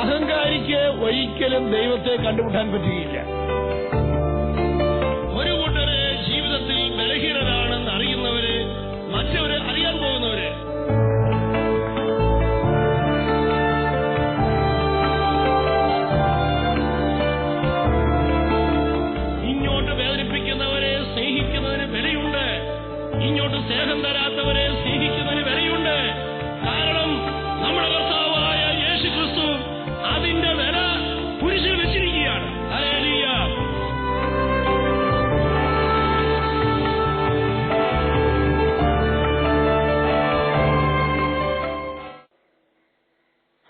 അഹങ്കാരിക്ക് ഒരിക്കലും ദൈവത്തെ കണ്ടുമുട്ടാൻ പറ്റുകയില്ല.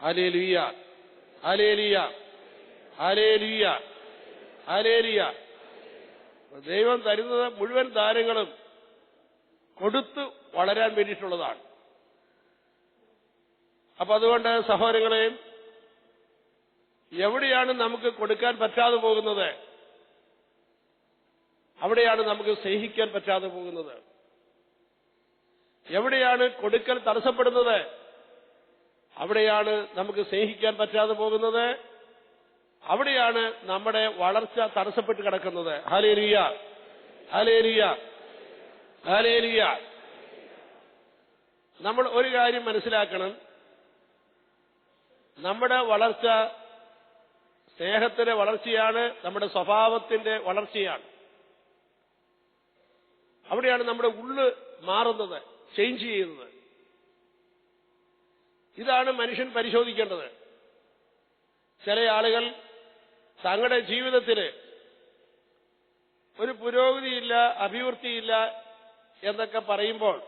ഹലേലുയ ഹലേലിയ ഹലേലിയ ഹലേലിയ ദൈവം തരുന്നത് മുഴുവൻ ദാനങ്ങളും കൊടുത്ത് വളരാൻ വേണ്ടിയിട്ടുള്ളതാണ്. അപ്പൊ അതുകൊണ്ട് സഹോദരങ്ങളെ എവിടെയാണ് നമുക്ക് കൊടുക്കാൻ പറ്റാതെ പോകുന്നത്? അവിടെയാണ് നമുക്ക് സ്നേഹിക്കാൻ പറ്റാതെ പോകുന്നത്. എവിടെയാണ് കൊടുക്കൽ തടസ്സപ്പെടുന്നത്? അവിടെയാണ് നമുക്ക് സ്നേഹിക്കാൻ പറ്റാതെ പോകുന്നത്. അവിടെയാണ് നമ്മുടെ വളർച്ച തടസ്സപ്പെട്ട് കിടക്കുന്നത്. ഹലേലിയ ഹലേലിയ ഹലേലിയ നമ്മൾ ഒരു കാര്യം മനസ്സിലാക്കണം. നമ്മുടെ വളർച്ച സ്നേഹത്തിന്റെ വളർച്ചയാണ് നമ്മുടെ സ്വഭാവത്തിന്റെ വളർച്ചയാണ്. അവിടെയാണ് നമ്മുടെ ഉള്ള് മാറുന്നത് ചേഞ്ച് ചെയ്യുന്നത്. ഇതാണ് മനുഷ്യൻ പരിശോധിക്കേണ്ടത്. ചില ആളുകൾ തങ്ങളുടെ ജീവിതത്തിൽ ഒരു പുരോഗതിയില്ല അഭിവൃദ്ധിയില്ല എന്നൊക്കെ പറയുമ്പോൾ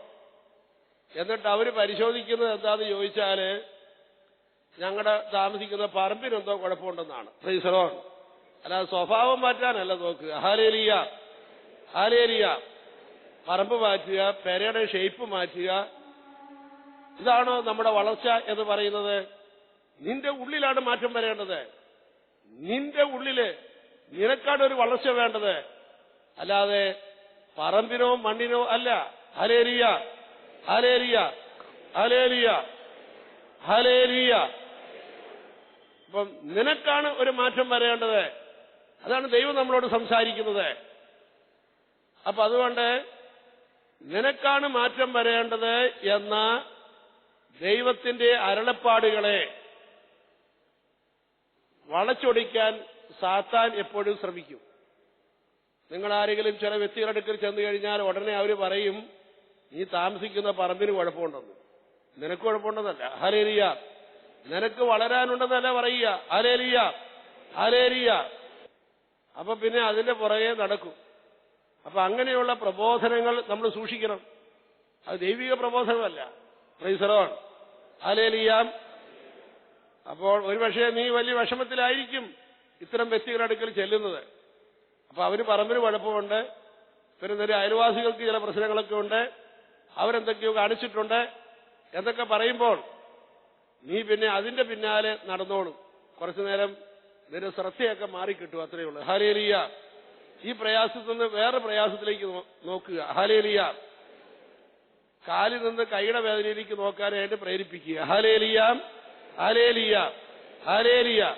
എന്നിട്ട് അവർ പരിശോധിക്കുന്നത് എന്താന്ന് ചോദിച്ചാൽ ഞങ്ങളുടെ താമസിക്കുന്ന പറമ്പിനെന്തോ കുഴപ്പമുണ്ടെന്നാണ്. ഫ്രീസറോൺ അല്ലാതെ സ്വഭാവം മാറ്റാനല്ല നോക്കുക ഹാലേലിയ ഹാലേലിയ പറമ്പ് മാറ്റുക പെരയുടെ ഷേപ്പ് മാറ്റുക ഇതാണോ നമ്മുടെ വളർച്ച എന്ന് പറയുന്നത്? നിന്റെ ഉള്ളിലാണ് മാറ്റം വരേണ്ടത്. നിന്റെ ഉള്ളിൽ നിനക്കാണ് ഒരു വളർച്ച വേണ്ടത്. അല്ലാതെ പറമ്പിനോ മണ്ണിനോ അല്ല. ഹലേരിയ ഹലേരിയ ഹലേരിയ ഹലേരിയ അപ്പം നിനക്കാണ് ഒരു മാറ്റം വരേണ്ടത്. അതാണ് ദൈവം നമ്മളോട് സംസാരിക്കുന്നത്. അപ്പൊ അതുകൊണ്ട് നിനക്കാണ് മാറ്റം വരേണ്ടത് എന്ന ദൈവത്തിന്റെ അരളപ്പാടുകളെ വളച്ചൊടിക്കാൻ സാത്താൻ എപ്പോഴും ശ്രമിക്കും. നിങ്ങൾ ആരെങ്കിലും ചില വ്യക്തികളുടെ അടുക്കൽ ചെന്ന് കഴിഞ്ഞാൽ ഉടനെ അവർ പറയും നീ താമസിക്കുന്ന പറമ്പിന് കുഴപ്പമുണ്ടെന്ന്. നിനക്ക് കുഴപ്പമുണ്ടെന്നല്ല. ഹലേലിയ നിനക്ക് വളരാനുണ്ടെന്നല്ല പറയുക. ഹലേലിയ ഹലേലിയ അപ്പൊ പിന്നെ അതിന്റെ പുറകെ നടക്കും. അപ്പൊ അങ്ങനെയുള്ള പ്രബോധനങ്ങൾ നമ്മൾ സൂക്ഷിക്കണം. അത് ദൈവിക പ്രബോധനമല്ല. പ്രൈസറോൺ അലേലിയാം അപ്പോൾ ഒരുപക്ഷെ നീ വലിയ വിഷമത്തിലായിരിക്കും ഇത്തരം വ്യക്തികളുടെ അടുക്കൽ ചെല്ലുന്നത്. അപ്പൊ അവർ പറമ്പിന് കുഴപ്പമുണ്ട്. പിന്നെ നിന്റെ അയൽവാസികൾക്ക് ചില പ്രശ്നങ്ങളൊക്കെ ഉണ്ട്. അവരെന്തൊക്കെയോ കാണിച്ചിട്ടുണ്ട്. എന്നൊക്കെ പറയുമ്പോൾ നീ പിന്നെ അതിന്റെ പിന്നാലെ നടന്നോളും. കുറച്ചു നേരം നിന്റെ ശ്രദ്ധയൊക്കെ മാറിക്കിട്ടും അത്രയേ ഉള്ളൂ. ഹാലേലിയ ഈ പ്രയാസത്തിൽ നിന്ന് വേറെ പ്രയാസത്തിലേക്ക് നോക്കുക. ഹാലേലിയ കാലിൽ നിന്ന് കൈയുടെ വേദനയിലേക്ക് നോക്കാനായിട്ട് പ്രേരിപ്പിക്കുക. ഹാലേലിയ ഹാലേലിയ ഹാലേലിയ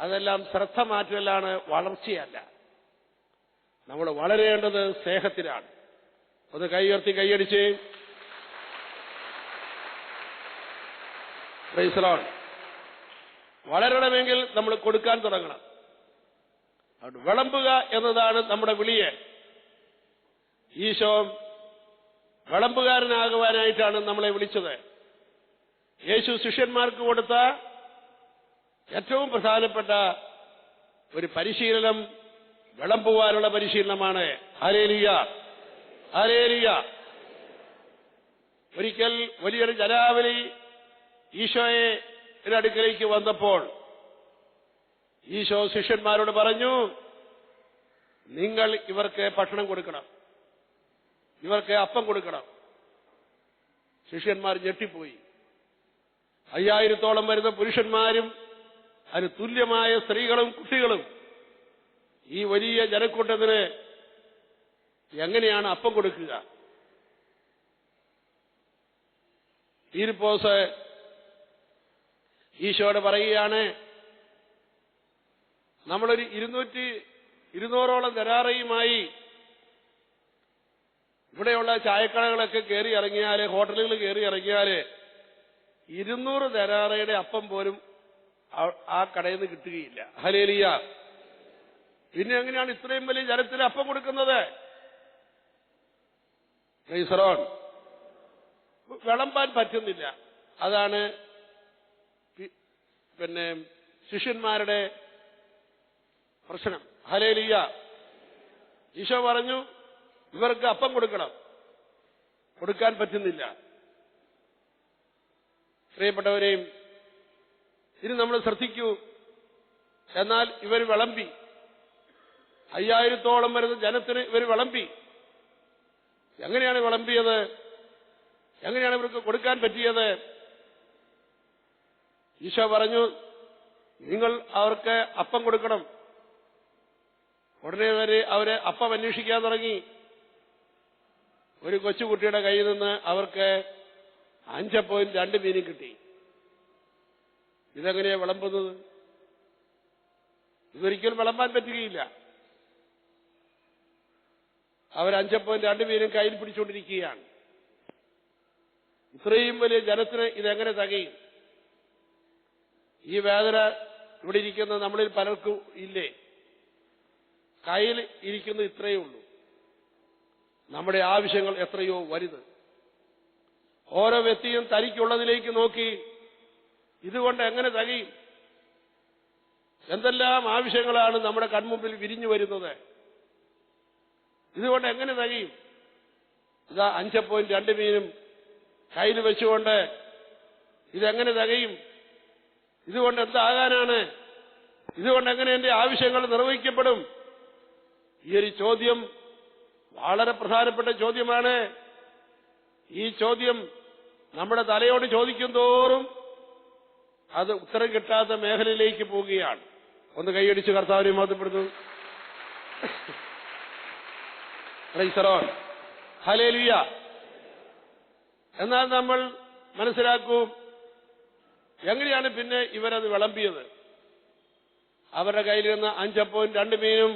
അതെല്ലാം ശ്രദ്ധ മാറ്റലാണ് വളർച്ചയല്ല. നമ്മൾ വളരേണ്ടത് സ്നേഹത്തിലാണ്. ഒന്ന് കൈയുയർത്തി കൈയടിച്ച് വളരണമെങ്കിൽ നമ്മൾ കൊടുക്കാൻ തുടങ്ങണം. വിളമ്പുക എന്നതാണ് നമ്മുടെ വിളിയെ. ഈശോ വിളമ്പുകാരനാകുവാനായിട്ടാണ് നമ്മളെ വിളിച്ചത്. യേശു ശിഷ്യന്മാർക്ക് കൊടുത്ത ഏറ്റവും പ്രധാനപ്പെട്ട ഒരു പരിശീലനം വിളമ്പുവാനുള്ള പരിശീലനമാണ്. ഹരേലിയ ഹരേലിയ ഒരിക്കൽ വലിയൊരു ജനാവലി ഈശോയെ അടുക്കലേക്ക് വന്നപ്പോൾ ഈശോ ശിഷ്യന്മാരോട് പറഞ്ഞു നിങ്ങൾ ഇവർക്ക് ഭക്ഷണം കൊടുക്കണം. ഇവർക്ക് അപ്പം കൊടുക്കണം. ശിഷ്യന്മാർ ഞെട്ടിപ്പോയി. അയ്യായിരത്തോളം വരുന്ന പുരുഷന്മാരും അതിന് തുല്യമായ സ്ത്രീകളും കുട്ടികളും ഈ വലിയ ജനക്കൂട്ടത്തിന് എങ്ങനെയാണ് അപ്പം കൊടുക്കുക? തീരുപ്പോസ് ഈശോട് പറയുകയാണ് നമ്മളൊരു ഇരുന്നൂറ്റി ഇരുന്നൂറോളം ധരാറയുമായി ഇവിടെയുള്ള ചായക്കടകളൊക്കെ കയറി ഇറങ്ങിയാൽ ഹോട്ടലുകൾ കയറി ഇറങ്ങിയാൽ ഇരുന്നൂറ് തരാറയുടെ അപ്പം പോലും ആ- കടയിൽ നിന്ന് കിട്ടുകയില്ല. ഹലേലിയ പിന്നെ എങ്ങനെയാണ് ഇത്രയും വലിയ ജനത്തിന് അപ്പം കൊടുക്കുന്നത്? റൈസറോൺ വിളമ്പാൻ പറ്റുന്നില്ല. അതാണ് പിന്നെ ശിഷ്യന്മാരുടെ പ്രശ്നം. ഹലേലിയ ഈശോ പറഞ്ഞു ഇവർക്ക് അപ്പം കൊടുക്കണം. കൊടുക്കാൻ പറ്റുന്നില്ല. പ്രിയപ്പെട്ടവരെയും ഇനി നമ്മൾ ശ്രദ്ധിക്കൂ. എന്നാൽ ഇവർ വിളമ്പി. അയ്യായിരത്തോളം വരുന്ന ജനത്തിന് ഇവർ വിളമ്പി. എങ്ങനെയാണ് വിളമ്പിയത്? എങ്ങനെയാണ് ഇവർക്ക് കൊടുക്കാൻ പറ്റിയത്? ഈശോ പറഞ്ഞു നിങ്ങൾ അവർക്ക് അപ്പം കൊടുക്കണം. ഉടനെ വരെ അവരെ അപ്പം അന്വേഷിക്കാൻ തുടങ്ങി. ഒരു കൊച്ചുകുട്ടിയുടെ കയ്യിൽ നിന്ന് അവർക്ക് അഞ്ച് പോയിന്റ് രണ്ട് മീനും കിട്ടി. ഇതെങ്ങനെയാ വിളമ്പുന്നത്? ഇതൊരിക്കലും വിളമ്പാൻ പറ്റുകയില്ല. അവർ പോയിന്റ് രണ്ട് മീനും കയ്യിൽ പിടിച്ചുകൊണ്ടിരിക്കുകയാണ്. ഇത്രയും വലിയ ജനത്തിന് ഇതെങ്ങനെ തകയും? ഈ വേദന ഇവിടെ ഇരിക്കുന്ന നമ്മളിൽ പലർക്കും ഇല്ലേ? കയ്യിൽ ഇരിക്കുന്നത് ഇത്രയേ ഉള്ളൂ. നമ്മുടെ ആവശ്യങ്ങൾ എത്രയോ വലുത്. ഓരോ വ്യക്തിയും തനിക്കുള്ളതിലേക്ക് നോക്കി ഇതുകൊണ്ട് എങ്ങനെ തകയും? എന്തെല്ലാം ആവശ്യങ്ങളാണ് നമ്മുടെ കൺമുമ്പിൽ വിരിഞ്ഞു വരുന്നത്? ഇതുകൊണ്ട് എങ്ങനെ തകയും? ഇതാ അഞ്ച് പോയിന്റ് രണ്ട് മീനും കയ്യിൽ വെച്ചുകൊണ്ട് ഇതെങ്ങനെ തകയും? ഇതുകൊണ്ട് എന്താകാനാണ്? ഇതുകൊണ്ട് എങ്ങനെ എന്റെ ആവശ്യങ്ങൾ നിർവഹിക്കപ്പെടും? ഈ ഒരു ചോദ്യം വളരെ പ്രധാനപ്പെട്ട ചോദ്യമാണ്. ഈ ചോദ്യം നമ്മുടെ തലയോട് ചോദിക്കും തോറും അത് ഉത്തരം കിട്ടാത്ത മേഖലയിലേക്ക് പോവുകയാണ്. ഒന്ന് കൈയടിച്ച് കർത്താവിനെ റൈസറോൺ ഹലേലിയ എന്നാൽ നമ്മൾ മനസ്സിലാക്കൂ എങ്ങനെയാണ് പിന്നെ ഇവരത് വിളമ്പിയത്? അവരുടെ കയ്യിൽ നിന്ന് അഞ്ചപ്പവും രണ്ട് മീനും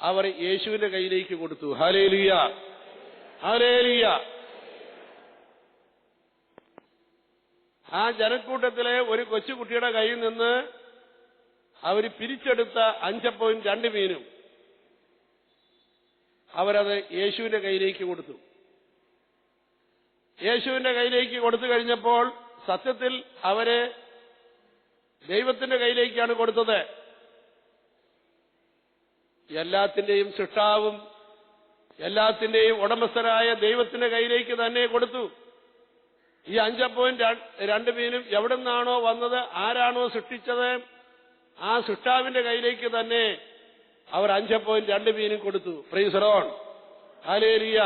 അവർ യേശുവിന്റെ കയ്യിലേക്ക് കൊടുത്തു. ഹലേലിയ ഹലേലിയ ആ ജനക്കൂട്ടത്തിലെ ഒരു കൊച്ചുകുട്ടിയുടെ കയ്യിൽ നിന്ന് അവർ പിരിച്ചെടുത്ത അഞ്ചപ്പവും രണ്ട് മീനും അവരത് യേശുവിന്റെ കയ്യിലേക്ക് കൊടുത്തു. യേശുവിന്റെ കയ്യിലേക്ക് കൊടുത്തു കഴിഞ്ഞപ്പോൾ സത്യത്തിൽ അവരെ ദൈവത്തിന്റെ കയ്യിലേക്കാണ് കൊടുത്തത്. എല്ലാത്തിന്റെയും സൃഷ്ടാവും എല്ലാത്തിന്റെയും ഉടമസ്ഥനായ ദൈവത്തിന്റെ കയ്യിലേക്ക് തന്നെ കൊടുത്തു. ഈ അഞ്ചപ്പവും രണ്ട് മീനും എവിടെ നിന്നാണോ വന്നത് ആരാണോ സൃഷ്ടിച്ചത് ആ സൃഷ്ടാവിന്റെ കയ്യിലേക്ക് തന്നെ അവർ പോയിന്റ് രണ്ട് മീനും കൊടുത്തു. പ്രീസറോൺ ഹാലേലിയ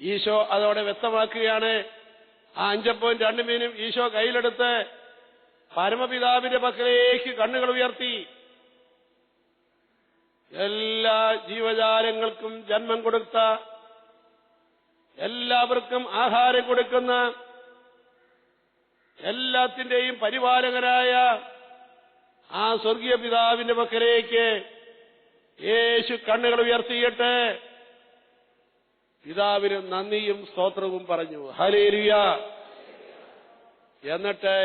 ഈശോ അതോടെ വ്യക്തമാക്കുകയാണ് ആ പോയിന്റ് രണ്ട് മീനും ഈശോ കയ്യിലെടുത്ത് പരമപിതാവിന്റെ പക്കലേക്ക് കണ്ണുകൾ ഉയർത്തി. എല്ലാ ജീവജാലങ്ങൾക്കും ജന്മം കൊടുത്ത എല്ലാവർക്കും ആഹാരം കൊടുക്കുന്ന എല്ലാത്തിന്റെയും പരിപാലകരായ ആ സ്വർഗീയ പിതാവിന്റെ പക്കലേക്ക് യേശു കണ്ണുകൾ ഉയർത്തിയിട്ട് പിതാവിന് നന്ദിയും സ്തോത്രവും പറഞ്ഞു. ഹലേലിയ എന്നിട്ട്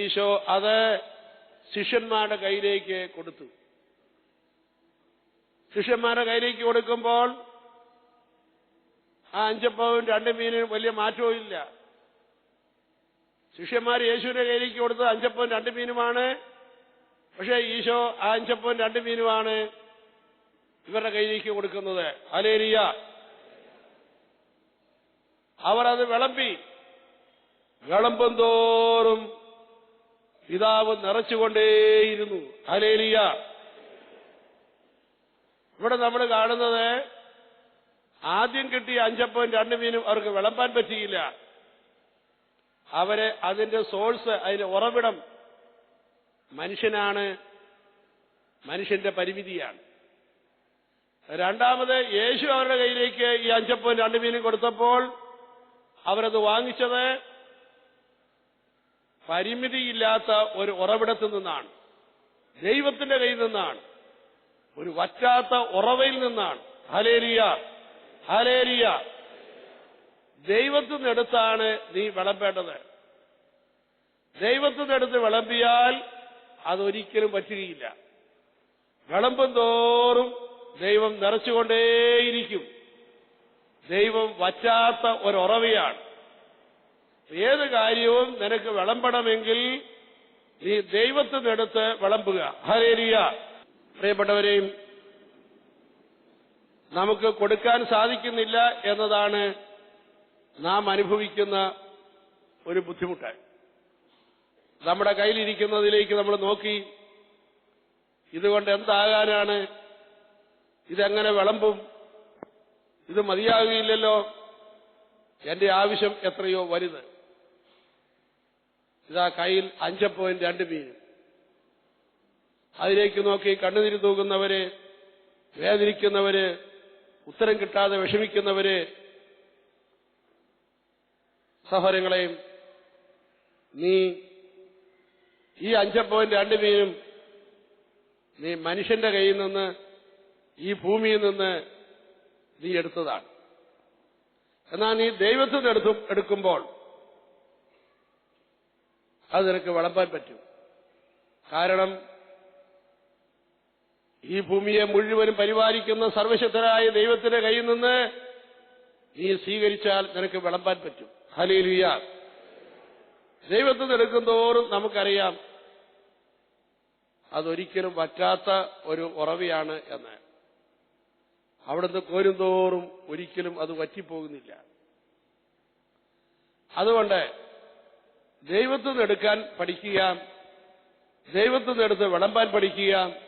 ഈശോ അത് ശിഷ്യന്മാരുടെ കയ്യിലേക്ക് കൊടുത്തു. ശിഷ്യന്മാരുടെ കയ്യിലേക്ക് കൊടുക്കുമ്പോൾ ആ അഞ്ചപ്പവും രണ്ട് മീനും വലിയ മാറ്റവും ഇല്ല ശിഷ്യന്മാർ യേശുവിന്റെ കയ്യിലേക്ക് കൊടുത്തത് അഞ്ചപ്പവും രണ്ട് മീനുമാണ്. പക്ഷേ ഈശോ ആ അഞ്ചപ്പവും രണ്ട് മീനുമാണ് ഇവരുടെ കയ്യിലേക്ക് കൊടുക്കുന്നത്. അലേരിയ അവർ അത് വിളമ്പി വിളമ്പും തോറും പിതാവ് നിറച്ചുകൊണ്ടേയിരുന്നു. അലേലിയ ഇവിടെ നമ്മൾ കാണുന്നത് ആദ്യം കിട്ടിയ അഞ്ചപ്പവും രണ്ട് മീനും അവർക്ക് വിളമ്പാൻ പറ്റിയില്ല. അവരെ അതിന്റെ സോഴ്സ് അതിന്റെ ഉറവിടം മനുഷ്യനാണ് മനുഷ്യന്റെ പരിമിതിയാണ്. രണ്ടാമത് യേശു അവരുടെ കയ്യിലേക്ക് ഈ അഞ്ചപ്പവും രണ്ട് മീനും കൊടുത്തപ്പോൾ അവരത് വാങ്ങിച്ചത് പരിമിതിയില്ലാത്ത ഒരു ഉറവിടത്തിൽ നിന്നാണ്. ദൈവത്തിന്റെ കയ്യിൽ നിന്നാണ്. ഒരു വറ്റാത്ത ഉറവയിൽ നിന്നാണ്. ഹലേലിയ ദൈവത്തിൽ നിന്നെടുത്താണ് നീ വിളമ്പേണ്ടത്. ദൈവത്തിൽ നിന്നെടുത്ത് വിളമ്പിയാൽ അതൊരിക്കലും പറ്റുകയില്ല വിളമ്പും തോറും ദൈവം നിറച്ചുകൊണ്ടേയിരിക്കും. ദൈവം വറ്റാത്ത ഒരുറവയാണ്. ഏത് കാര്യവും നിനക്ക് വിളമ്പണമെങ്കിൽ നീ ദൈവത്തിൽ നിന്നെടുത്ത് വിളമ്പുക. ഹരേരിയ പ്രിയപ്പെട്ടവരെയും നമുക്ക് കൊടുക്കാൻ സാധിക്കുന്നില്ല എന്നതാണ് നാം അനുഭവിക്കുന്ന ഒരു ബുദ്ധിമുട്ട് നമ്മുടെ കയ്യിലിരിക്കുന്നതിലേക്ക് നമ്മൾ നോക്കി ഇതുകൊണ്ട് എന്താകാനാണ് ഇതെങ്ങനെ വിളമ്പും ഇത് മതിയാകുകയില്ലല്ലോ എന്റെ ആവശ്യം എത്രയോ വലുത്. ഇതാ കയ്യിൽ അഞ്ച് പോയിന്റ് രണ്ട് മീൻ. അതിലേക്ക് നോക്കി കണ്ണുനിരി തൂകുന്നവര് വേദനിക്കുന്നവര് ഉത്തരം കിട്ടാതെ വിഷമിക്കുന്നവര് സഹോദരങ്ങളെയും നീ ഈ അഞ്ച് പോയിന്റ് രണ്ട് മീനും നീ മനുഷ്യന്റെ കയ്യിൽ നിന്ന് ഈ ഭൂമിയിൽ നിന്ന് നീ എടുത്തതാണ്. എന്നാൽ നീ ദൈവത്തിൽ നിന്ന് എടുക്കുമ്പോൾ അത് നിനക്ക് വളപ്പാൻ പറ്റും. കാരണം ഈ ഭൂമിയെ മുഴുവനും പരിപാലിക്കുന്ന സർവശക്തരായ ദൈവത്തിന്റെ കയ്യിൽ നിന്ന് നീ സ്വീകരിച്ചാൽ നിനക്ക് വിളമ്പാൻ പറ്റും. ഹലീലിയ ദൈവത്തിൽ എടുക്കും തോറും നമുക്കറിയാം. അതൊരിക്കലും പറ്റാത്ത ഒരു ഉറവയാണ് എന്ന്. അവിടുന്ന് കോരും തോറും ഒരിക്കലും അത് വറ്റിപ്പോകുന്നില്ല. അതുകൊണ്ട് ദൈവത്തിൽ നിന്ന് എടുക്കാൻ പഠിക്കുക ദൈവത്തിൽ നിന്ന് എടുത്ത് വിളമ്പാൻ പഠിക്കുക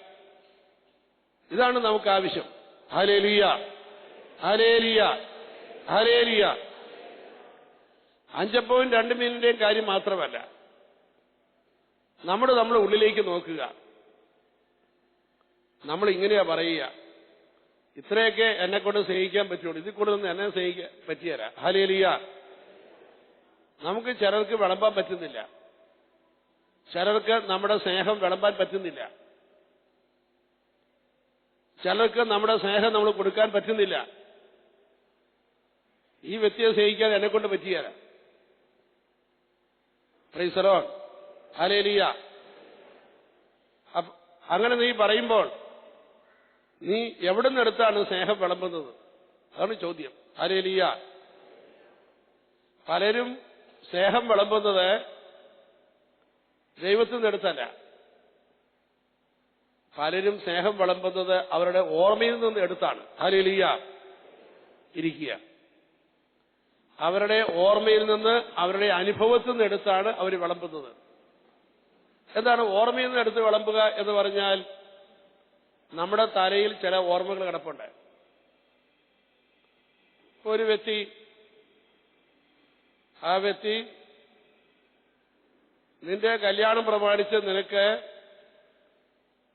ഇതാണ് നമുക്ക് ആവശ്യം. ഹലേലിയ ഹലേലിയ ഹലേലിയ അഞ്ച് പോയിന്റ് രണ്ട് മീനിന്റെയും കാര്യം മാത്രമല്ല. നമ്മൾ നമ്മുടെ ഉള്ളിലേക്ക് നോക്കുക. നമ്മൾ ഇങ്ങനെയാ പറയുക. ഇത്രയൊക്കെ എന്നെ കൊണ്ട് സ്നേഹിക്കാൻ പറ്റുള്ളൂ. ഇതിൽ കൂടുതലൊന്നും എന്നെ സ്നേഹിക്കാൻ പറ്റിയല്ല. ഹലേലിയ നമുക്ക് ചിലർക്ക് വിളമ്പാൻ പറ്റുന്നില്ല. ചിലർക്ക് നമ്മുടെ സ്നേഹം വിളമ്പാൻ പറ്റുന്നില്ല. ചിലർക്ക് നമ്മുടെ സ്നേഹം നമ്മൾ കൊടുക്കാൻ പറ്റുന്നില്ല. ഈ വ്യക്തിയെ സ്നേഹിക്കാൻ എന്നെ കൊണ്ട് പറ്റിയാല ഹലേലിയ അങ്ങനെ നീ പറയുമ്പോൾ നീ എവിടെ നിന്നെടുത്താണ് സ്നേഹം വിളമ്പുന്നത്? അതാണ് ചോദ്യം. ഹലേലിയ പലരും സ്നേഹം വിളമ്പുന്നത് ദൈവത്തിൽ നിന്നെടുത്തല്ല പലരും സ്നേഹം വിളമ്പുന്നത് അവരുടെ ഓർമ്മയിൽ നിന്ന് എടുത്താണ്. ഹലിയ ഇരിക്കുക. അവരുടെ ഓർമ്മയിൽ നിന്ന് അവരുടെ അനുഭവത്തിൽ നിന്ന് എടുത്താണ് അവർ വിളമ്പുന്നത്. എന്താണ് ഓർമ്മയിൽ നിന്ന് എടുത്ത് വിളമ്പുക എന്ന് പറഞ്ഞാൽ നമ്മുടെ തലയിൽ ചില ഓർമ്മകൾ കിടപ്പുണ്ട്. ഒരു വ്യക്തി ആ വ്യക്തി നിന്റെ കല്യാണം പ്രമാണിച്ച് നിനക്ക്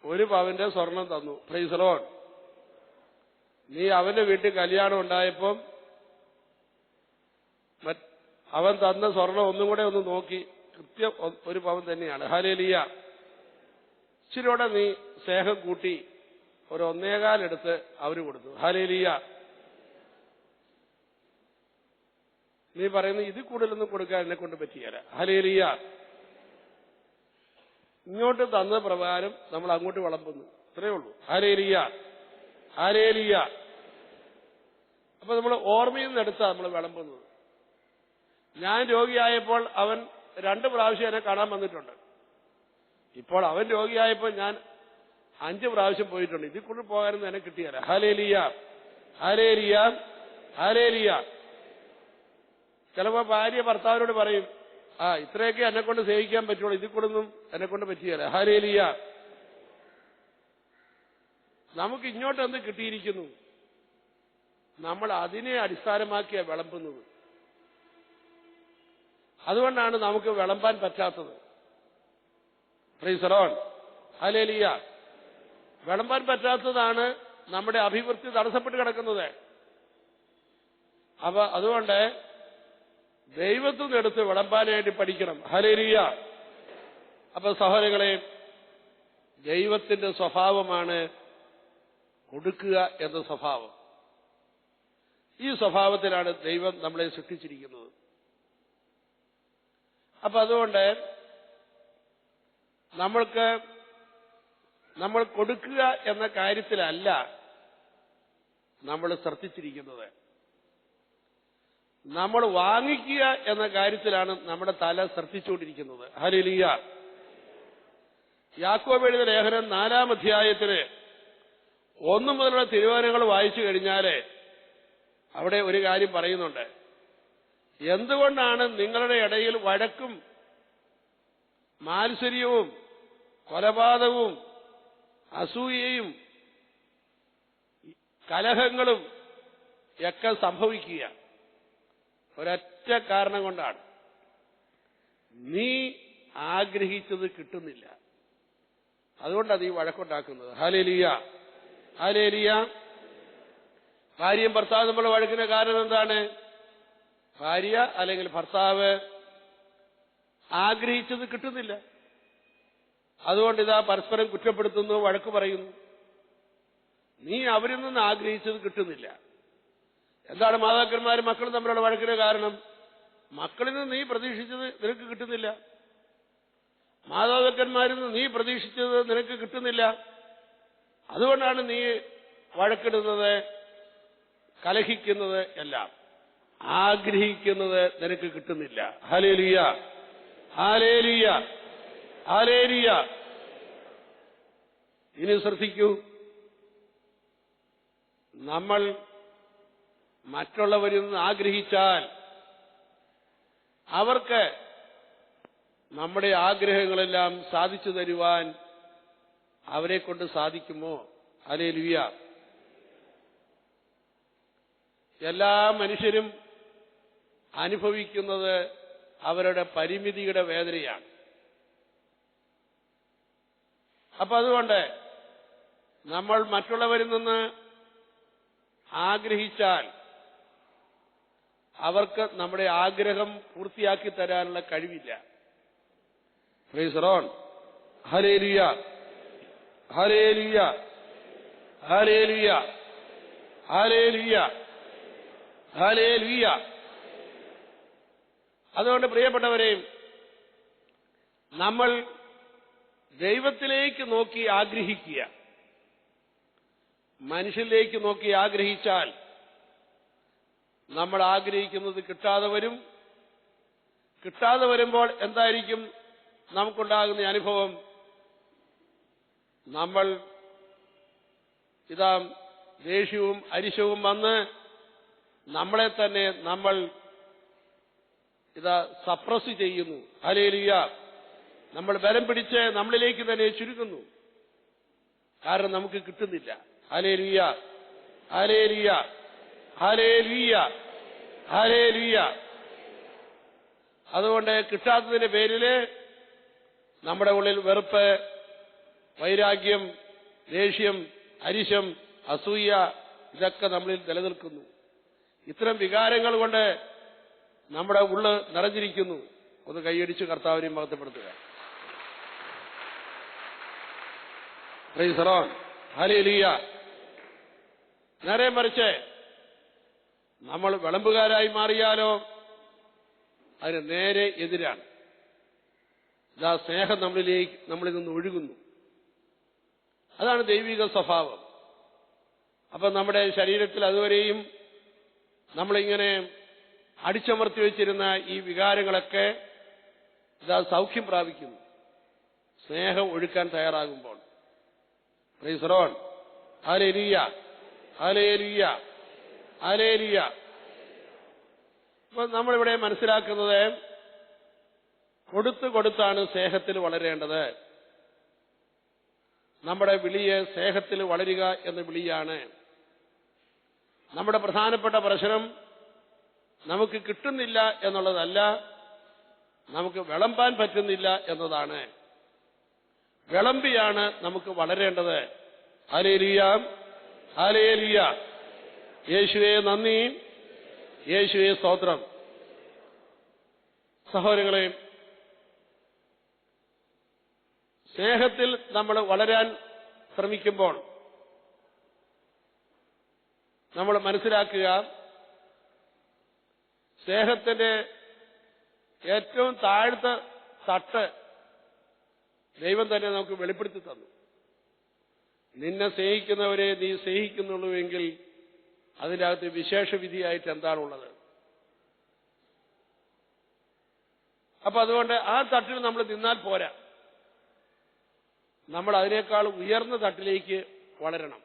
ഒരു പവന്റെ സ്വർണം തന്നു. ഫ്രീസറോൺ നീ അവന്റെ വീട്ടിൽ കല്യാണം ഉണ്ടായപ്പം അവൻ തന്ന സ്വർണം ഒന്നും കൂടെ ഒന്ന് നോക്കി. കൃത്യം ഒരു പവൻ തന്നെയാണ്. ഹലേലിയ ഇച്ചിരിയോടെ നീ സ്നേഹം കൂട്ടി ഒരു ഒന്നേകാലെടുത്ത് അവർ കൊടുത്തു. ഹലേലിയ നീ പറയുന്നു ഇതിൽ കൂടുതലൊന്നും കൊടുക്കാൻ എന്നെ കൊണ്ട് പറ്റിയല്ല ഹലേലിയ ഇങ്ങോട്ട് തന്ന പ്രകാരം നമ്മൾ അങ്ങോട്ട് വളമ്പുന്നു ഇത്രയേ ഉള്ളൂ. ആരേലിയ ആരേലിയ അപ്പൊ നമ്മൾ ഓർമ്മയിൽ നിന്ന് എടുത്താ നമ്മൾ വിളമ്പുന്നത്. ഞാൻ രോഗിയായപ്പോൾ അവൻ രണ്ട് പ്രാവശ്യം എന്നെ കാണാൻ വന്നിട്ടുണ്ട്. ഇപ്പോൾ അവൻ രോഗിയായപ്പോൾ ഞാൻ അഞ്ച് പ്രാവശ്യം പോയിട്ടുണ്ട്. ഇതിൽ കൂടുതൽ പോകാനൊന്നും എന്നെ കിട്ടിയല്ല. ഹലേലിയ ഹലേലിയ ഹലേലിയ ചിലപ്പോ ഭാര്യ ഭർത്താവിനോട് പറയും ആ ഇത്രയൊക്കെ എന്നെ കൊണ്ട് സേവിക്കാൻ പറ്റുള്ളൂ. ഇതിൽ കൂടൊന്നും എന്നെ കൊണ്ട് പറ്റിയല്ല. ഹരേലിയ നമുക്ക് ഇങ്ങോട്ട് എന്ത് കിട്ടിയിരിക്കുന്നു? നമ്മൾ അതിനെ അടിസ്ഥാനമാക്കിയാ വിളമ്പുന്നത്. അതുകൊണ്ടാണ് നമുക്ക് വിളമ്പാൻ പറ്റാത്തത്. ഫ്രീസറോൺ ഹലേലിയ വിളമ്പാൻ പറ്റാത്തതാണ് നമ്മുടെ അഭിവൃദ്ധി തടസ്സപ്പെട്ട് കിടക്കുന്നത്. അപ്പൊ അതുകൊണ്ട് ദൈവത്തിൽ നിന്ന് എടുത്ത് വിളമ്പാനായിട്ട് പഠിക്കണം. ഹലരിയ അപ്പൊ സഹോദരങ്ങളെ ദൈവത്തിന്റെ സ്വഭാവമാണ് കൊടുക്കുക എന്ന സ്വഭാവം. ഈ സ്വഭാവത്തിലാണ് ദൈവം നമ്മളെ സൃഷ്ടിച്ചിരിക്കുന്നത്. അപ്പൊ അതുകൊണ്ട് നമ്മൾക്ക് നമ്മൾ കൊടുക്കുക എന്ന കാര്യത്തിലല്ല നമ്മൾ ശ്രദ്ധിച്ചിരിക്കുന്നത്. നമ്മൾ വാങ്ങിക്കുക എന്ന കാര്യത്തിലാണ് നമ്മുടെ തല ശ്രദ്ധിച്ചുകൊണ്ടിരിക്കുന്നത്. ഹലിലിയ യാക്കോബ് എഴുതിയ ലേഖനം നാലാം അധ്യായത്തിന് ഒന്നു മുതലുള്ള തീരുമാനങ്ങൾ വായിച്ചു കഴിഞ്ഞാൽ അവിടെ ഒരു കാര്യം പറയുന്നുണ്ട്. എന്തുകൊണ്ടാണ് നിങ്ങളുടെ ഇടയിൽ വഴക്കും മാത്സര്യവും കൊലപാതകവും അസൂയയും കലഹങ്ങളും ഒക്കെ സംഭവിക്കുക? ഒരൊറ്റ കാരണം കൊണ്ടാണ്. നീ ആഗ്രഹിച്ചത് കിട്ടുന്നില്ല. അതുകൊണ്ടാണ് നീ വഴക്കുണ്ടാക്കുന്നത്. ഹാലേലിയ ഹാലേലിയ ഭാര്യയും ഭർത്താവ് നമ്മൾ വഴക്കിന് കാരണം എന്താണ്? ഭാര്യ അല്ലെങ്കിൽ ഭർത്താവ് ആഗ്രഹിച്ചത് കിട്ടുന്നില്ല. അതുകൊണ്ട് ഇതാ പരസ്പരം കുറ്റപ്പെടുത്തുന്നു വഴക്ക് പറയുന്നു. നീ അവരിൽ നിന്ന് ആഗ്രഹിച്ചത് കിട്ടുന്നില്ല. എന്താണ് മാതാക്കന്മാരും മക്കളും തമ്മിലുള്ള വഴക്കിന് കാരണം? മക്കളിൽ നിന്ന് നീ പ്രതീക്ഷിച്ചത് നിനക്ക് കിട്ടുന്നില്ല. മാതാപിതാക്കന്മാരിൽ നിന്ന് നീ പ്രതീക്ഷിച്ചത് നിനക്ക് കിട്ടുന്നില്ല. അതുകൊണ്ടാണ് നീ വഴക്കിടുന്നത് കലഹിക്കുന്നത് എല്ലാം. ആഗ്രഹിക്കുന്നത് നിനക്ക് കിട്ടുന്നില്ല. ഹലേലിയ ഹാലേലിയ ഹാലേലിയ ഇനി ശ്രദ്ധിക്കൂ. നമ്മൾ മറ്റുള്ളവരിൽ നിന്ന് ആഗ്രഹിച്ചാൽ അവർക്ക് നമ്മുടെ ആഗ്രഹങ്ങളെല്ലാം സാധിച്ചു തരുവാൻ അവരെ കൊണ്ട് സാധിക്കുമോ? അലേ ലുയ എല്ലാ മനുഷ്യരും അനുഭവിക്കുന്നത് അവരുടെ പരിമിതിയുടെ വേദനയാണ്. അപ്പൊ അതുകൊണ്ട് നമ്മൾ മറ്റുള്ളവരിൽ നിന്ന് ആഗ്രഹിച്ചാൽ അവർക്ക് നമ്മുടെ ആഗ്രഹം പൂർത്തിയാക്കി തരാനുള്ള കഴിവില്ല. അതുകൊണ്ട് പ്രിയപ്പെട്ടവരെയും നമ്മൾ ദൈവത്തിലേക്ക് നോക്കി ആഗ്രഹിക്കുക. മനുഷ്യരിലേക്ക് നോക്കി ആഗ്രഹിച്ചാൽ നമ്മൾ ആഗ്രഹിക്കുന്നത് കിട്ടാതെ വരും. കിട്ടാതെ വരുമ്പോൾ എന്തായിരിക്കും നമുക്കുണ്ടാകുന്ന അനുഭവം? നമ്മൾ ഇതാ ദേഷ്യവും അരിശവും വന്ന് നമ്മളെ തന്നെ നമ്മൾ ഇതാ സപ്രസ് ചെയ്യുന്നു. അലേലിയ നമ്മൾ ബലം പിടിച്ച് നമ്മളിലേക്ക് തന്നെ ചുരുങ്ങുന്നു. കാരണം നമുക്ക് കിട്ടുന്നില്ല. അലേലിയ ഹലേലിയ ഹലേലിയ ഹലേലുയ്യ അതുകൊണ്ട് കിട്ടാത്തതിന്റെ പേരിൽ നമ്മുടെ ഉള്ളിൽ വെറുപ്പ് വൈരാഗ്യം ദേഷ്യം അരിശം അസൂയ ഇതൊക്കെ നമ്മളിൽ നിലനിൽക്കുന്നു. ഇത്തരം വികാരങ്ങൾ കൊണ്ട് നമ്മുടെ ഉള്ള് നിറഞ്ഞിരിക്കുന്നു. ഒന്ന് കൈയടിച്ച് കർത്താവിനെയും മഹത്വപ്പെടുത്തുക. ഹലേലിയ നേരെ മറിച്ച് നമ്മൾ വിളമ്പുകാരായി മാറിയാലോ? അതിന് നേരെ എതിരാണ്. ഇതാ സ്നേഹം നമ്മളിലേക്ക് നമ്മളിൽ നിന്ന് ഒഴുകുന്നു. അതാണ് ദൈവിക സ്വഭാവം. അപ്പൊ നമ്മുടെ ശരീരത്തിൽ അതുവരെയും നമ്മളിങ്ങനെ അടിച്ചമർത്തി വെച്ചിരുന്ന ഈ വികാരങ്ങളൊക്കെ ഇതാ സൗഖ്യം പ്രാപിക്കുന്നു. സ്നേഹം ഒഴുക്കാൻ തയ്യാറാകുമ്പോൾ. പ്രീസറോൺ ഹാലേലിയ ഹാലേലിയ അപ്പൊ നമ്മളിവിടെ മനസ്സിലാക്കുന്നത് കൊടുത്തു കൊടുത്താണ് സ്നേഹത്തിൽ വളരേണ്ടത്. നമ്മുടെ വിളിയെ സ്നേഹത്തിൽ വളരുക എന്ന വിളിയാണ്. നമ്മുടെ പ്രധാനപ്പെട്ട പ്രശ്നം നമുക്ക് കിട്ടുന്നില്ല എന്നുള്ളതല്ല നമുക്ക് വിളമ്പാൻ പറ്റുന്നില്ല എന്നതാണ്. വിളമ്പിയാണ് നമുക്ക് വളരേണ്ടത്. ഹലേലിയ ഹാലേലിയ യേശുവെ നന്ദി. യേശുവെ സ്തോത്രം. സഹോദരങ്ങളെ സ്നേഹത്തിൽ നമ്മൾ വളരാൻ ശ്രമിക്കുമ്പോൾ നമ്മൾ മനസ്സിലാക്കുക സ്നേഹത്തിന്റെ ഏറ്റവും താഴ്ത്ത തട്ട് ദൈവം തന്നെ നമുക്ക് വെളിപ്പെടുത്തി തന്നു. നിന്നെ സ്നേഹിക്കുന്നവരെ നീ സ്നേഹിക്കുന്നുള്ളൂവെങ്കിൽ അതിന്റെ അകത്ത് വിശേഷ വിധിയായിട്ട് എന്താണുള്ളത്? അപ്പൊ അതുകൊണ്ട് ആ തട്ടിൽ നമ്മൾ നിന്നാൽ പോരാ. നമ്മൾ അതിനേക്കാൾ ഉയർന്ന തട്ടിലേക്ക് വളരണം.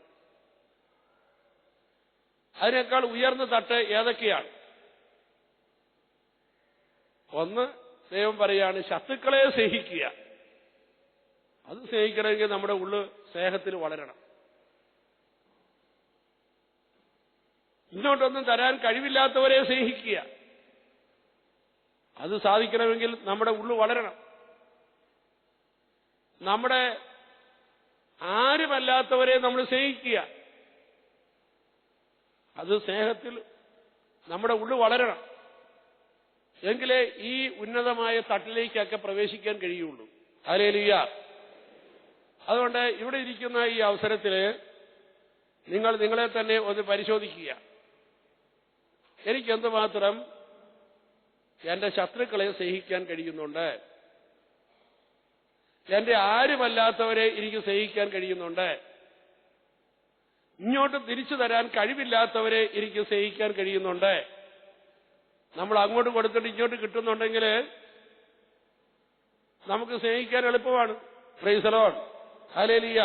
അതിനേക്കാൾ ഉയർന്ന തട്ട് ഏതൊക്കെയാണ്? ഒന്ന് ദൈവം പറയാണ് ശത്രുക്കളെ സ്നേഹിക്കുക. അത് സ്നേഹിക്കണമെങ്കിൽ നമ്മുടെ ഉള്ളു സ്നേഹത്തിൽ വളരണം. ഇങ്ങോട്ടൊന്നും തരാൻ കഴിവില്ലാത്തവരെ സ്നേഹിക്കുക. അത് സാധിക്കണമെങ്കിൽ നമ്മുടെ ഉള്ളു വളരണം. നമ്മുടെ ആരുമല്ലാത്തവരെ നമ്മൾ സ്നേഹിക്കുക. അത് സ്നേഹത്തിൽ നമ്മുടെ ഉള്ളു വളരണം. എങ്കിലേ ഈ ഉന്നതമായ തട്ടിലേക്കൊക്കെ പ്രവേശിക്കാൻ കഴിയുള്ളൂ. അലേലിയ അതുകൊണ്ട് ഇവിടെ ഇരിക്കുന്ന ഈ അവസരത്തിൽ നിങ്ങൾ നിങ്ങളെ തന്നെ ഒന്ന് പരിശോധിക്കുക. എനിക്ക് എന്തുമാത്രം എന്റെ ശത്രുക്കളെ സ്നേഹിക്കാൻ കഴിയുന്നുണ്ട്? എന്റെ ആരുമല്ലാത്തവരെ എനിക്ക് സ്നേഹിക്കാൻ കഴിയുന്നുണ്ട്? ഇങ്ങോട്ട് തിരിച്ചു തരാൻ കഴിവില്ലാത്തവരെ എനിക്ക് സ്നേഹിക്കാൻ കഴിയുന്നുണ്ട്. നമ്മൾ അങ്ങോട്ട് കൊടുത്തിട്ട് ഇങ്ങോട്ട് കിട്ടുന്നുണ്ടെങ്കിൽ നമുക്ക് സ്നേഹിക്കാൻ എളുപ്പമാണ്. ഫ്രീസലോൺ ഹലേലിയ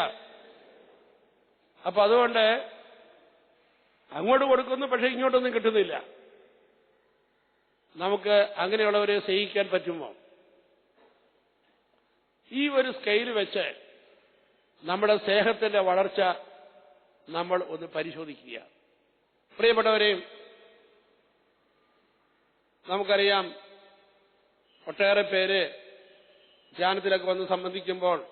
അപ്പൊ അതുകൊണ്ട് അങ്ങോട്ട് കൊടുക്കുന്നു പക്ഷെ ഇങ്ങോട്ടൊന്നും കിട്ടുന്നില്ല. നമുക്ക് അങ്ങനെയുള്ളവരെ സ്നേഹിക്കാൻ പറ്റുമോ? ഈ ഒരു സ്കെയിൽ വെച്ച് നമ്മുടെ സ്നേഹത്തിന്റെ വളർച്ച നമ്മൾ ഒന്ന് പരിശോധിക്കുക. പ്രിയപ്പെട്ടവരെയും നമുക്കറിയാം ഒട്ടേറെ പേര് ധ്യാനത്തിലൊക്കെ വന്ന് സംബന്ധിക്കുമ്പോൾ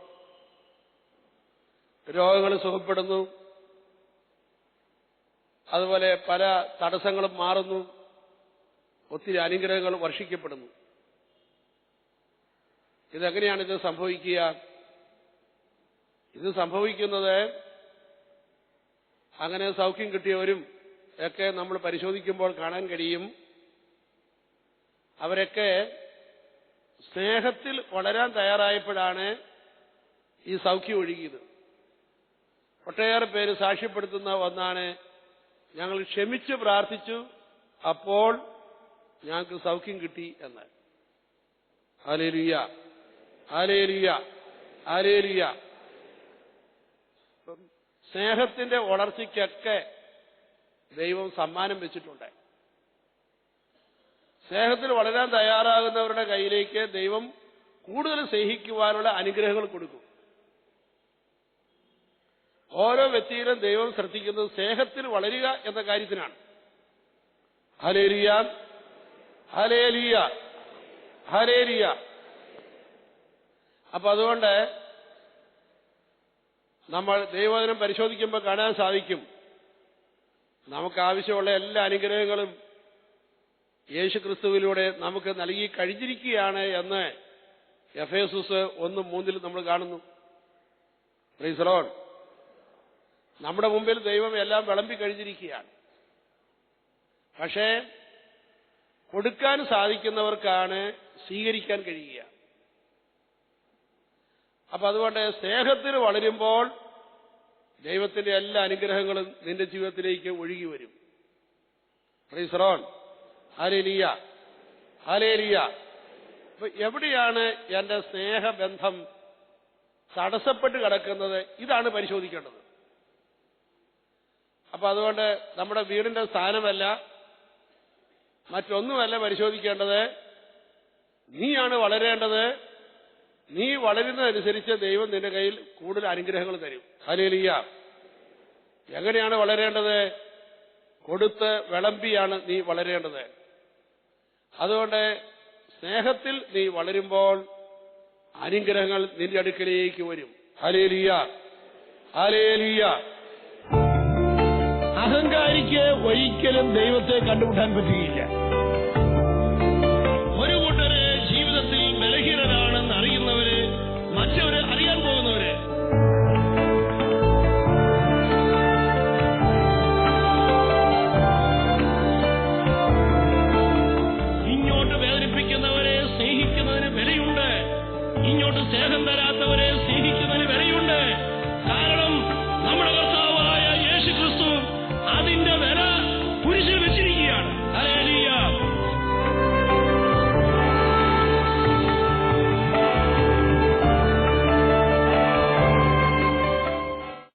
രോഗങ്ങൾ സുഖപ്പെടുന്നു. അതുപോലെ പല തടസ്സങ്ങളും മാറുന്നു. ഒത്തിരി അനുഗ്രഹങ്ങൾ വർഷിക്കപ്പെടുന്നു. ഇതെങ്ങനെയാണ് ഇത് സംഭവിക്കുക? ഇത് സംഭവിക്കുന്നത് അങ്ങനെ സൗഖ്യം കിട്ടിയവരും ഒക്കെ നമ്മൾ പരിശോധിക്കുമ്പോൾ കാണാൻ കഴിയും. അവരൊക്കെ സ്നേഹത്തിൽ വളരാൻ തയ്യാറായപ്പോഴാണ് ഈ സൗഖ്യം ഒഴുകിയത്. ഒട്ടേറെ പേര് സാക്ഷ്യപ്പെടുത്തുന്ന ഒന്നാണ് ഞങ്ങൾ ക്ഷമിച്ച് പ്രാർത്ഥിച്ചു. അപ്പോൾ ഞങ്ങൾക്ക് സൗഖ്യം കിട്ടി എന്ന് ആലേലിയ ആലേലിയ ആലേലിയ സ്നേഹത്തിന്റെ വളർച്ചയ്ക്കൊക്കെ ദൈവം സമ്മാനം വെച്ചിട്ടുണ്ട്. സ്നേഹത്തിൽ വളരാൻ തയ്യാറാകുന്നവരുടെ കയ്യിലേക്ക് ദൈവം കൂടുതൽ സ്നേഹിക്കുവാനുള്ള അനുഗ്രഹങ്ങൾ കൊടുക്കും. ഓരോ വ്യക്തിയിലും ദൈവം ശ്രദ്ധിക്കുന്നത് സ്നേഹത്തിൽ വളരുക എന്ന കാര്യത്തിനാണ്. ഹലേലിയ ഹലേലിയ ഹലേലിയ അപ്പൊ അതുകൊണ്ട് നമ്മൾ ദൈവവചനം പരിശോധിക്കുമ്പോൾ കാണാൻ സാധിക്കും. നമുക്ക് ആവശ്യമുള്ള എല്ലാ അനുഗ്രഹങ്ങളും യേശു ക്രിസ്തുവിലൂടെ നമുക്ക് നൽകി കഴിഞ്ഞിരിക്കുകയാണ് എന്ന് എഫ് എസുസ് ഒന്ന് മൂന്നിൽ നമ്മൾ കാണുന്നു. പ്രീസറോൺ നമ്മുടെ മുമ്പിൽ ദൈവം എല്ലാം വിളമ്പി കഴിഞ്ഞിരിക്കുകയാണ്. പക്ഷേ കൊടുക്കാൻ സാധിക്കുന്നവർക്കാണ് സ്വീകരിക്കാൻ കഴിയുക. അപ്പൊ അതുകൊണ്ട് സ്നേഹത്തിൽ വളരുമ്പോൾ ദൈവത്തിന്റെ എല്ലാ അനുഗ്രഹങ്ങളും നിന്റെ ജീവിതത്തിലേക്ക് ഒഴുകി വരും. പ്രീസറോൺ ഹാലേലിയ ഹാലേലിയ അപ്പൊ എവിടെയാണ് എന്റെ സ്നേഹബന്ധം തടസ്സപ്പെട്ട് കിടക്കുന്നത്? ഇതാണ് പരിശോധിക്കേണ്ടത്. അപ്പൊ അതുകൊണ്ട് നമ്മുടെ വീടിന്റെ സ്ഥാനമല്ല മറ്റൊന്നുമല്ല പരിശോധിക്കേണ്ടത്. നീയാണ് വളരേണ്ടത്. നീ വളരുന്നതനുസരിച്ച് ദൈവം നിന്റെ കയ്യിൽ കൂടുതൽ അനുഗ്രഹങ്ങൾ തരും. ഹലേലിയ എങ്ങനെയാണ് വളരേണ്ടത്? കൊടുത്ത് വിളമ്പിയാണ് നീ വളരേണ്ടത്. അതുകൊണ്ട് സ്നേഹത്തിൽ നീ വളരുമ്പോൾ അനുഗ്രഹങ്ങൾ നിന്റെ അടുക്കലേക്ക് വരും. ഹലേലിയ ഹലേലിയ അഹങ്കാരിക്ക് ഒരിക്കലും ദൈവത്തെ കണ്ടുമുട്ടാൻ പറ്റുകയില്ല